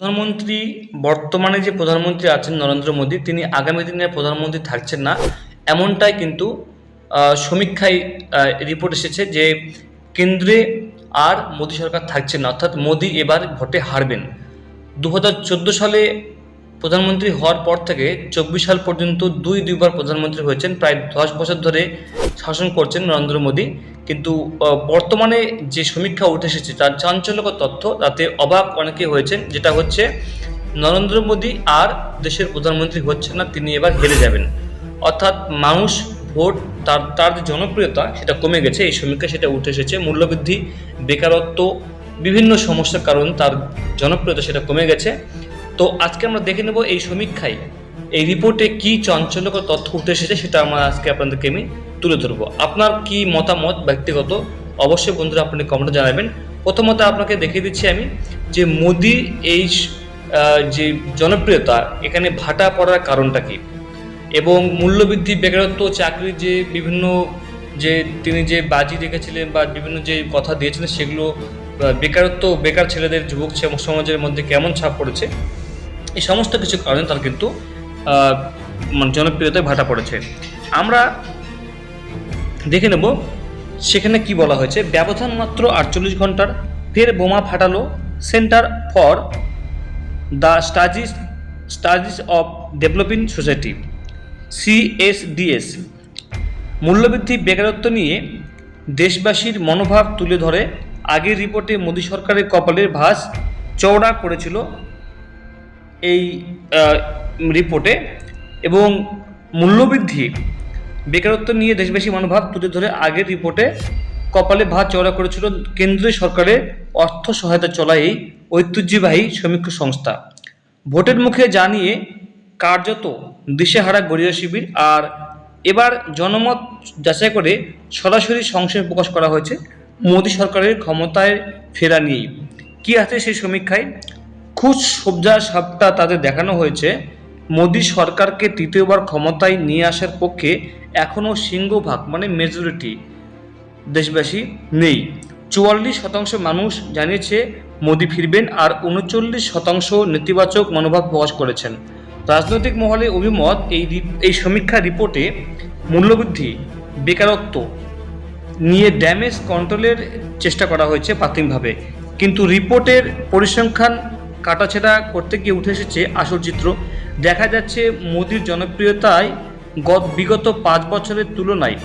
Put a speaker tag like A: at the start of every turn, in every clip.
A: প্রধানমন্ত্রী, বর্তমানে যে প্রধানমন্ত্রী আছেন নরেন্দ্র মোদী, তিনি আগামী দিনে প্রধানমন্ত্রী থাকছেন না। এমনটাই কিন্তু সমীক্ষায় রিপোর্ট এসেছে যে কেন্দ্রে আর মোদী সরকার থাকছে না, অর্থাৎ মোদী এবার ভোটে হারবেন। দু হাজার চোদ্দ সালে প্রধানমন্ত্রী হওয়ার পর থেকে চব্বিশ সাল পর্যন্ত দুই দুইবার প্রধানমন্ত্রী হয়েছেন, প্রায় দশ বছর ধরে শাসন করছেন নরেন্দ্র মোদী। কিন্তু বর্তমানে যে সমীক্ষা উঠে এসেছে, তার চাঞ্চল্যকর তথ্য তাতে অবাক অনেকে হয়েছেন, যেটা হচ্ছে নরেন্দ্র মোদী আর দেশের প্রধানমন্ত্রী হচ্ছেন না, তিনি এবার হেরে যাবেন। অর্থাৎ মানুষ ভোট, তার তার যে জনপ্রিয়তা, সেটা কমে গেছে, এই সমীক্ষা সেটা উঠে এসেছে। মূল্যবৃদ্ধি, বেকারত্ব, বিভিন্ন সমস্যার কারণ তার জনপ্রিয়তা সেটা কমে গেছে। তো আজকে আমরা দেখে নেব এই সমীক্ষায়, এই রিপোর্টে কি চাঞ্চল্যকর তথ্য উঠে এসেছে, সেটা আমরা আজকে আপনাদেরকে আমি তুলে ধরবো। আপনার কি মতামত ব্যক্তিগত? অবশ্যই বন্ধুরা আপনি কমেন্টে জানাবেন। প্রথমত আপনাকে দেখিয়ে দিচ্ছি আমি যে মোদি এই যে জনপ্রিয়তা, এখানে ভাটা পড়ার কারণটা কি? এবং মূল্যবৃদ্ধি, বেকারত্ব, চাকরির যে বিভিন্ন যে তিনি যে বাজি রেখেছিলেন বা বিভিন্ন যে কথা দিয়েছিলেন, সেগুলো বেকারত্ব, বেকার ছেলেদের, যুবক সমাজের মধ্যে কেমন ছাপ পড়েছে? এই সমস্ত কিছু কারণে তার কিন্তু মানে জনপ্রিয়তায় ভাটা পড়েছে। আমরা দেখে নেব সেখানে কি বলা হয়েছে। ব্যবধান মাত্র আটচল্লিশ ঘণ্টার, ফের বোমা ফাটালো Centre for the studies studies of developing society, CSDS. মূল্যবৃদ্ধি, বেকারত্ব নিয়ে দেশবাসীর মনোভাব তুলে ধরে আগের রিপোর্টে মোদী সরকারের কপালের ভাস চওড়া করেছিল এই রিপোর্টে। এবং মূল্যবৃদ্ধি বেকারত্ব নিয়ে দেশবাসী মনোভাব তুলে ধরে আগের রিপোর্টে কপালে ভাত চওড়া করেছিল কেন্দ্রীয় সরকারের অর্থ সহায়তা চলা এই ঐতিহ্যবাহী সমীক্ষা সংস্থা। ভোটের মুখে জানিয়ে কার্যত দিশেহারা গরিয়া শিবির আর এবার জনমত যাচাই করে সরাসরি সংশয় প্রকাশ করা হয়েছে মোদী সরকারের ক্ষমতায় ফেরা নিয়েই। কি আছে সেই সমীক্ষায়? খুশ সবজা সাপটা তাদের দেখানো হয়েছে, মোদী সরকারকে তৃতীয়বার ক্ষমতায় নিয়ে আসার পক্ষে এখনও সিংহভাগ মানে মেজরিটি দেশবাসী নেই। চুয়াল্লিশ শতাংশ মানুষ জানিয়েছে মোদি ফিরবেন আর উনচল্লিশ শতাংশ নেতিবাচক মনোভাব প্রকাশ করেছেন। রাজনৈতিক মহলে অভিমত, এই এই সমীক্ষা রিপোর্টে মূল্যবৃদ্ধি, বেকারত্ব নিয়ে ড্যামেজ কন্ট্রোলের চেষ্টা করা হয়েছে প্রাথমিকভাবে। কিন্তু রিপোর্টের পরিসংখ্যান কাটাছেড়া করতে গিয়ে উঠে এসেছে আসল চিত্র। দেখা যাচ্ছে মোদির জনপ্রিয়তায় গত বিগত পাঁচ বছরের তুলনায়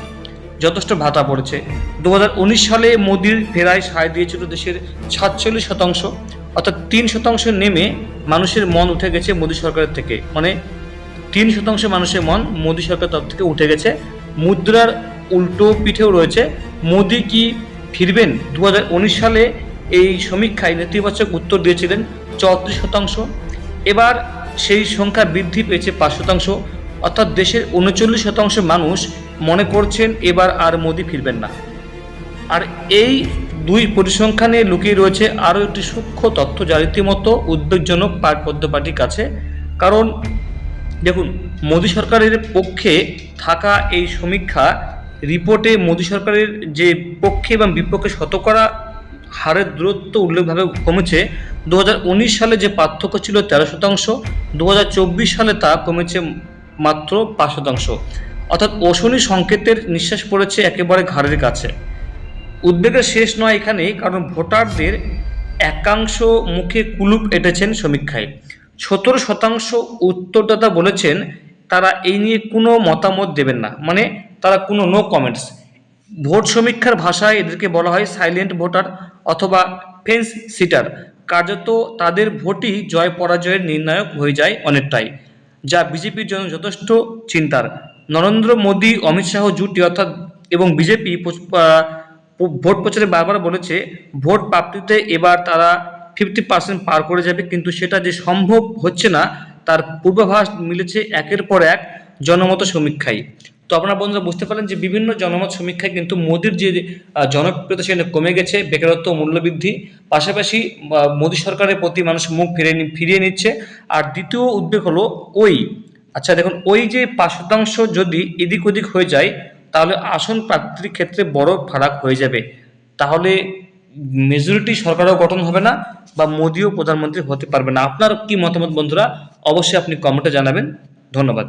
A: যথেষ্ট ভাতা পড়েছে। দু হাজার উনিশ সালে মোদির ফেরায় সায় দিয়েছিল দেশের সাতচল্লিশ শতাংশ, অর্থাৎ তিন শতাংশ নেমে মানুষের মন উঠে গেছে মোদী সরকারের থেকে। মানে তিন শতাংশ মানুষের মন মোদী সরকার তরফ থেকে উঠে গেছে। মুদ্রার উল্টো পিঠেও রয়েছে, মোদি কি ফিরবেন? দু হাজার উনিশ সালে এই সমীক্ষায় নেতিবাচক উত্তর দিয়েছিলেন চৌত্রিশ শতাংশ। এবার সেই সংখ্যা বৃদ্ধি পেয়েছে পাঁচ শতাংশ। অর্থাৎ দেশের উনচল্লিশ শতাংশ মানুষ মনে করছেন এবার আর মোদি ফিরবেন না। আর এই দুই পরিসংখ্যানে লুকিয়ে রয়েছে আরও একটি সূক্ষ্ম তথ্য যা রীতিমতো উদ্বেগজনক পার্বত্য পার্টির কাছে। কারণ দেখুন, মোদী সরকারের পক্ষে থাকা এই সমীক্ষা রিপোর্টে মোদী সরকারের যে পক্ষে এবং বিপক্ষে শতকরা হারের দূরত্ব উল্লেখভাবে কমেছে। দু হাজার উনিশ সালে যে পার্থক্য ছিল তেরো শতাংশ, দু হাজার চব্বিশ সালে তা কমেছে মাত্র পাঁচ শতাংশ। অর্থাৎ অশনি সংকেতের নিঃশ্বাস পড়েছে একেবারে ঘাড়ের কাছে। উদ্বেগের শেষ নয় এখানে কারণ ভোটারদের একাংশ মুখে কুলুপ এঁটেছেন সমীক্ষায়। সতেরো শতাংশ উত্তরদাতা বলেছেন তারা এই নিয়ে কোনো মতামত দেবেন না। মানে তারা কোনো নো কমেন্টস ভোট সমীক্ষার ভাষায় এদেরকে বলা হয় সাইলেন্ট ভোটার অথবা ফেন্স সিটার কার্যত তাদের ভোটই জয় পরাজয়ের নির্ণায়ক হয়ে যায় অনেকটাই। যা বিজেপির জন্য যথেষ্ট চিন্তার। নরেন্দ্র মোদী, অমিত শাহ জুটি অর্থাৎ এবং বিজেপি ভোট প্রচারে বারবার বলেছে, ভোট প্রাপ্তিতে এবার তারা ফিফটি পার্সেন্ট পার করে যাবে, কিন্তু সেটা যে সম্ভব হচ্ছে না, তার পূর্বাভাস মিলেছে একের পর এক জনমত সমীক্ষায়। তো আপনারা বন্ধুরা বুঝতে পারলেন যে বিভিন্ন জনমত সমীক্ষায় কিন্তু মোদির যে জনপ্রিয়তা সেটা কমে গেছে, বেকারত্ব মূল্যবৃদ্ধি। পাশাপাশি মোদী সরকারের প্রতি মানুষ মুখ ফিরিয়ে ফিরিয়ে নিচ্ছে। আর দ্বিতীয় উদ্বেগ হলো ওই আচ্ছা দেখুন, ওই যে পাঁচ শতাংশ যদি এদিক ওদিক হয়ে যায়, তাহলে আসন প্রাপ্তির ক্ষেত্রে বড় ফারাক হয়ে যাবে। তাহলে মেজরিটি সরকারও গঠন হবে না বা মোদিও প্রধানমন্ত্রী হতে পারবে না। আপনার কি মতামত বন্ধুরা? অবশ্যই আপনি কমেন্টে জানাবেন। ধন্যবাদ।